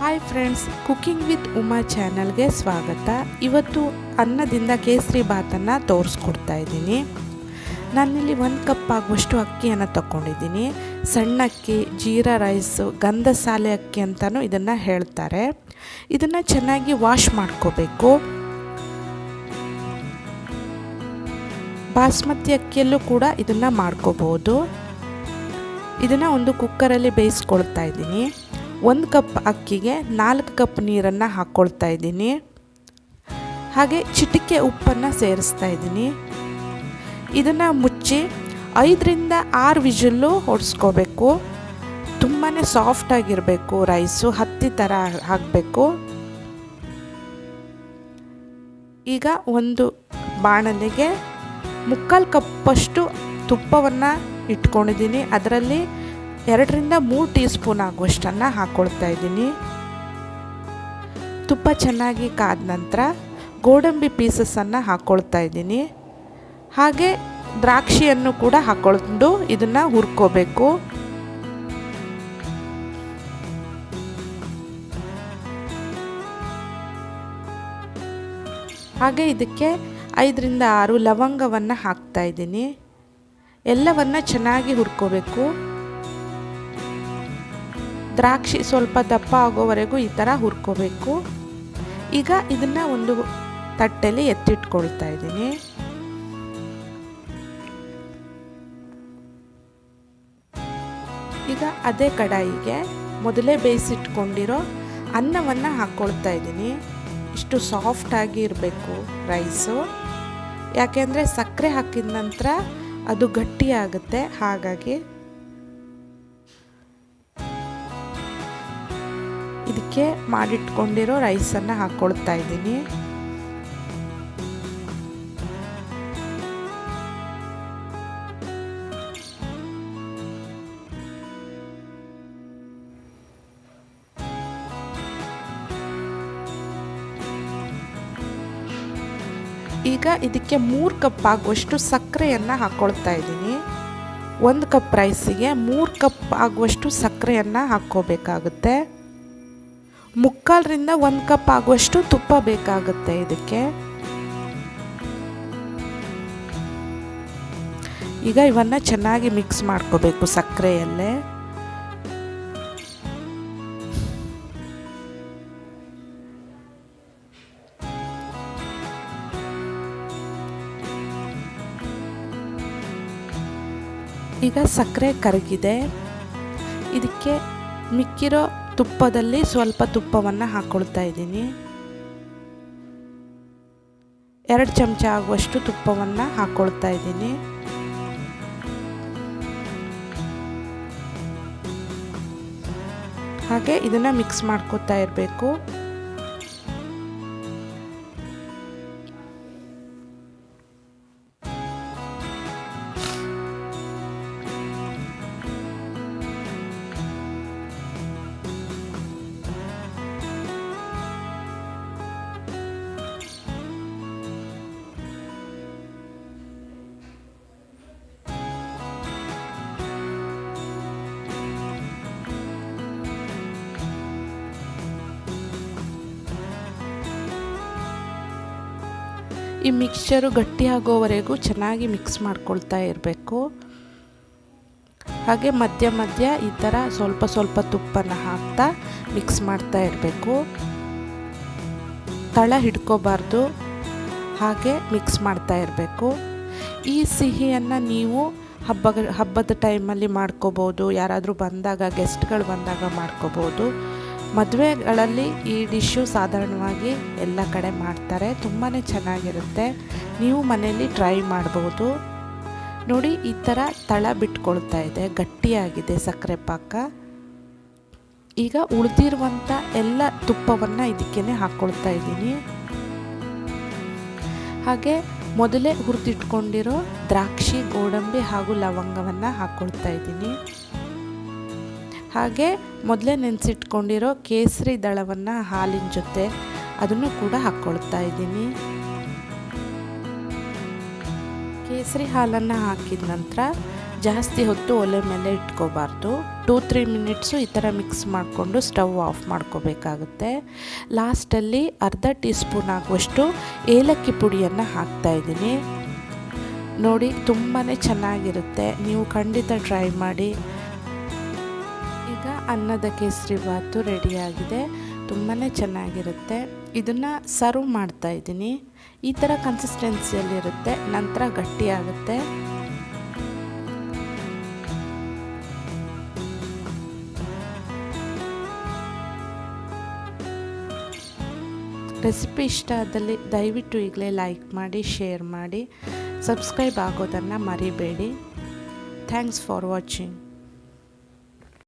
Hi friends cooking with Uma ಚಾನಲ್ಗೆ ಸ್ವಾಗತ. ಇವತ್ತು ಅನ್ನದಿಂದ ಕೇಸರಿ ಭಾತನ್ನು ತೋರಿಸ್ಕೊಡ್ತಾ ಇದ್ದೀನಿ. ನಾನಿಲ್ಲಿ ಒಂದು ಕಪ್ ಆಗುವಷ್ಟು ಅಕ್ಕಿಯನ್ನು ತಗೊಂಡಿದ್ದೀನಿ ಸಣ್ಣ ಅಕ್ಕಿ, ಜೀರಾ ರೈಸು ಗಂಧಸಾಲೆ ಅಕ್ಕಿ ಅಂತಲೂ ಇದನ್ನು ಹೇಳ್ತಾರೆ. ಇದನ್ನು ಚೆನ್ನಾಗಿ ವಾಶ್ ಮಾಡ್ಕೋಬೇಕು. ಬಾಸ್ಮತಿ ಅಕ್ಕಿಯಲ್ಲೂ ಕೂಡ ಇದನ್ನು ಮಾಡ್ಕೋಬೋದು. ಇದನ್ನು ಒಂದು ಕುಕ್ಕರಲ್ಲಿ ಬೇಯಿಸ್ಕೊಳ್ತಾ ಇದ್ದೀನಿ. ಒಂದು ಕಪ್ ಅಕ್ಕಿಗೆ ನಾಲ್ಕು ಕಪ್ ನೀರನ್ನು ಹಾಕ್ಕೊಳ್ತಾ ಇದ್ದೀನಿ. ಹಾಗೆ ಚಿಟಿಕೆ ಉಪ್ಪನ್ನು ಸೇರಿಸ್ತಾ ಇದ್ದೀನಿ. ಇದನ್ನು ಮುಚ್ಚಿ ಐದರಿಂದ ಆರು ವಿಜಲ್ಲು ಹೊಡೆಸ್ಕೋಬೇಕು ತುಂಬಾ ಸಾಫ್ಟಾಗಿರಬೇಕು ರೈಸು, ಹತ್ತಿ ಥರ ಹಾಕಬೇಕು ಈಗ ಒಂದು ಬಾಣಲೆಗೆ ಮುಕ್ಕಾಲು ಕಪ್ಪಷ್ಟು ತುಪ್ಪವನ್ನು ಇಟ್ಕೊಂಡಿದ್ದೀನಿ. ಅದರಲ್ಲಿ ಎರಡರಿಂದ ಮೂರು ಟೀ ಸ್ಪೂನ್ ಆಗುವಷ್ಟನ್ನು ಹಾಕ್ಕೊಳ್ತಾ ಇದ್ದೀನಿ. ತುಪ್ಪ ಚೆನ್ನಾಗಿ ಕಾದ ನಂತರ ಗೋಡಂಬಿ ಪೀಸಸನ್ನು ಹಾಕ್ಕೊಳ್ತಾ ಇದ್ದೀನಿ. ಹಾಗೆ ದ್ರಾಕ್ಷಿಯನ್ನು ಕೂಡ ಹಾಕ್ಕೊಂಡು ಇದನ್ನು ಹುರ್ಕೋಬೇಕು. ಹಾಗೆ ಇದಕ್ಕೆ ಐದರಿಂದ ಆರು ಲವಂಗವನ್ನು ಹಾಕ್ತಾ ಇದ್ದೀನಿ. ಎಲ್ಲವನ್ನು ಚೆನ್ನಾಗಿ ಹುರ್ಕೋಬೇಕು. ದ್ರಾಕ್ಷಿ ಸ್ವಲ್ಪ ದಪ್ಪ ಆಗೋವರೆಗೂ ಈ ಥರ ಹುರ್ಕೋಬೇಕು. ಈಗ ಇದನ್ನು ಒಂದು ತಟ್ಟೆಯಲ್ಲಿ ಎತ್ತಿಟ್ಕೊಳ್ತಾ ಇದ್ದೀನಿ. ಈಗ ಅದೇ ಕಡಾಯಿಗೆ ಮೊದಲೇ ಬೇಯಿಸಿಟ್ಕೊಂಡಿರೋ ಅನ್ನವನ್ನು ಹಾಕ್ಕೊಳ್ತಾ ಇದ್ದೀನಿ. ಇಷ್ಟು ಸಾಫ್ಟಾಗಿ ಇರಬೇಕು ರೈಸು. ಯಾಕೆಂದರೆ ಸಕ್ಕರೆ ಹಾಕಿದ ನಂತರ ಅದು ಗಟ್ಟಿಯಾಗುತ್ತೆ. ಹಾಗಾಗಿ ಇದಕ್ಕೆ ಮಾಡಿಟ್ಕೊಂಡಿರೋ ರೈಸನ್ನು ಹಾಕ್ಕೊಳ್ತಾ ಇದ್ದೀನಿ. ಈಗ ಇದಕ್ಕೆ ಮೂರು ಕಪ್ ಆಗುವಷ್ಟು ಸಕ್ಕರೆಯನ್ನು ಹಾಕ್ಕೊಳ್ತಾ ಇದ್ದೀನಿ. ಒಂದು ಕಪ್ ರೈಸಿಗೆ ಮೂರು ಕಪ್ ಆಗುವಷ್ಟು ಸಕ್ಕರೆಯನ್ನು ಹಾಕ್ಕೋಬೇಕಾಗುತ್ತೆ. ಮುಕ್ಕಾಲರಿಂದ ಒಂದು ಕಪ್ ಆಗುವಷ್ಟು ತುಪ್ಪ ಬೇಕಾಗುತ್ತೆ ಇದಕ್ಕೆ. ಈಗ ಇವನ್ನ ಚೆನ್ನಾಗಿ ಮಿಕ್ಸ್ ಮಾಡ್ಕೋಬೇಕು ಸಕ್ಕರೆಯಲ್ಲೇ. ಈಗ ಸಕ್ಕರೆ ಕರಗಿದೆ. ಇದಕ್ಕೆ ಮಿಕ್ಕಿರೋ ತುಪ್ಪದಲ್ಲಿ ಸ್ವಲ್ಪ ತುಪ್ಪವನ್ನು ಹಾಕ್ಕೊಳ್ತಾ ಇದ್ದೀನಿ. ಎರಡು ಚಮಚ ಆಗುವಷ್ಟು ತುಪ್ಪವನ್ನು ಹಾಕ್ಕೊಳ್ತಾ ಇದ್ದೀನಿ. ಹಾಗೆ ಇದನ್ನು ಮಿಕ್ಸ್ ಮಾಡ್ಕೊತಾ ಇರಬೇಕು. ಈ ಮಿಕ್ಸ್ಚರು ಗಟ್ಟಿಯಾಗೋವರೆಗೂ ಚೆನ್ನಾಗಿ ಮಿಕ್ಸ್ ಮಾಡ್ಕೊಳ್ತಾ ಇರಬೇಕು. ಹಾಗೆ ಮಧ್ಯ ಮಧ್ಯ ಈ ಥರ ಸ್ವಲ್ಪ ಸ್ವಲ್ಪ ತುಪ್ಪನ ಹಾಕ್ತಾ ಮಿಕ್ಸ್ ಮಾಡ್ತಾ ಇರಬೇಕು. ತಳ ಹಿಡ್ಕೋಬಾರ್ದು. ಹಾಗೆ ಮಿಕ್ಸ್ ಮಾಡ್ತಾ ಇರಬೇಕು. ಈ ಸಿಹಿಯನ್ನು ನೀವು ಹಬ್ಬ ಹಬ್ಬದ ಟೈಮಲ್ಲಿ ಮಾಡ್ಕೋಬೋದು. ಯಾರಾದರೂ ಬಂದಾಗ ಗೆಸ್ಟ್ಗಳು ಬಂದಾಗ ಮಾಡ್ಕೋಬೋದು. ಮದುವೆಗಳಲ್ಲಿ ಈ ಡಿಶ್ಶು ಸಾಧಾರಣವಾಗಿ ಎಲ್ಲ ಕಡೆ ಮಾಡ್ತಾರೆ. ತುಂಬಾ ಚೆನ್ನಾಗಿರುತ್ತೆ. ನೀವು ಮನೆಯಲ್ಲಿ ಟ್ರೈ ಮಾಡ್ಬೋದು. ನೋಡಿ, ಈ ಥರ ತಳ ಬಿಟ್ಕೊಳ್ತಾ ಇದೆ. ಗಟ್ಟಿಯಾಗಿದೆ ಸಕ್ಕರೆ ಪಾಕ. ಈಗ ಉಳಿದಿರುವಂಥ ಎಲ್ಲ ತುಪ್ಪವನ್ನು ಇದಕ್ಕೇ ಹಾಕ್ಕೊಳ್ತಾ ಇದ್ದೀನಿ. ಹಾಗೆ ಮೊದಲೇ ಹುರಿದಿಟ್ಕೊಂಡಿರೋ ದ್ರಾಕ್ಷಿ, ಗೋಡಂಬಿ ಹಾಗೂ ಲವಂಗವನ್ನು ಹಾಕ್ಕೊಳ್ತಾ ಇದ್ದೀನಿ. ಹಾಗೆ ಮೊದಲೇ ನೆನೆಸಿಟ್ಕೊಂಡಿರೋ ಕೇಸರಿ ದಳವನ್ನು ಹಾಲಿನ ಜೊತೆ ಅದನ್ನು ಕೂಡ ಹಾಕ್ಕೊಳ್ತಾ ಇದ್ದೀನಿ. ಕೇಸರಿ ಹಾಲನ್ನು ಹಾಕಿದ ನಂತರ ಜಾಸ್ತಿ ಹೊತ್ತು ಒಲೆ ಮೇಲೆ ಇಟ್ಕೋಬಾರ್ದು. ಟೂ, ತ್ರೀ ಮಿನಿಟ್ಸು ಈ ಥರ ಮಿಕ್ಸ್ ಮಾಡಿಕೊಂಡು ಸ್ಟವ್ ಆಫ್ ಮಾಡ್ಕೋಬೇಕಾಗುತ್ತೆ. ಲಾಸ್ಟಲ್ಲಿ ಅರ್ಧ ಟೀ ಸ್ಪೂನ್ ಆಗುವಷ್ಟು ಏಲಕ್ಕಿ ಪುಡಿಯನ್ನು ಹಾಕ್ತಾಯಿದ್ದೀನಿ ನೋಡಿ ತುಂಬಾ ಚೆನ್ನಾಗಿರುತ್ತೆ. ನೀವು ಖಂಡಿತ ಟ್ರೈ ಮಾಡಿ. ಈಗ ಅನ್ನದ ಕೇಸರಿ ಬಾತು ರೆಡಿಯಾಗಿದೆ. ತುಂಬಾ ಚೆನ್ನಾಗಿರುತ್ತೆ. ಇದನ್ನು ಸರ್ವ್ ಮಾಡ್ತಾ ಇದ್ದೀನಿ. ಈ ಥರ ಕನ್ಸಿಸ್ಟೆನ್ಸಿಯಲ್ಲಿರುತ್ತೆ ನಂತರ ಗಟ್ಟಿಯಾಗುತ್ತೆ. ರೆಸಿಪಿ ಇಷ್ಟ ಆದಲ್ಲಿ ದಯವಿಟ್ಟು ಈಗಲೇ ಲೈಕ್ ಮಾಡಿ, ಶೇರ್ ಮಾಡಿ. ಸಬ್ಸ್ಕ್ರೈಬ್ ಆಗೋದನ್ನು ಮರಿಬೇಡಿ. Thanks for watching.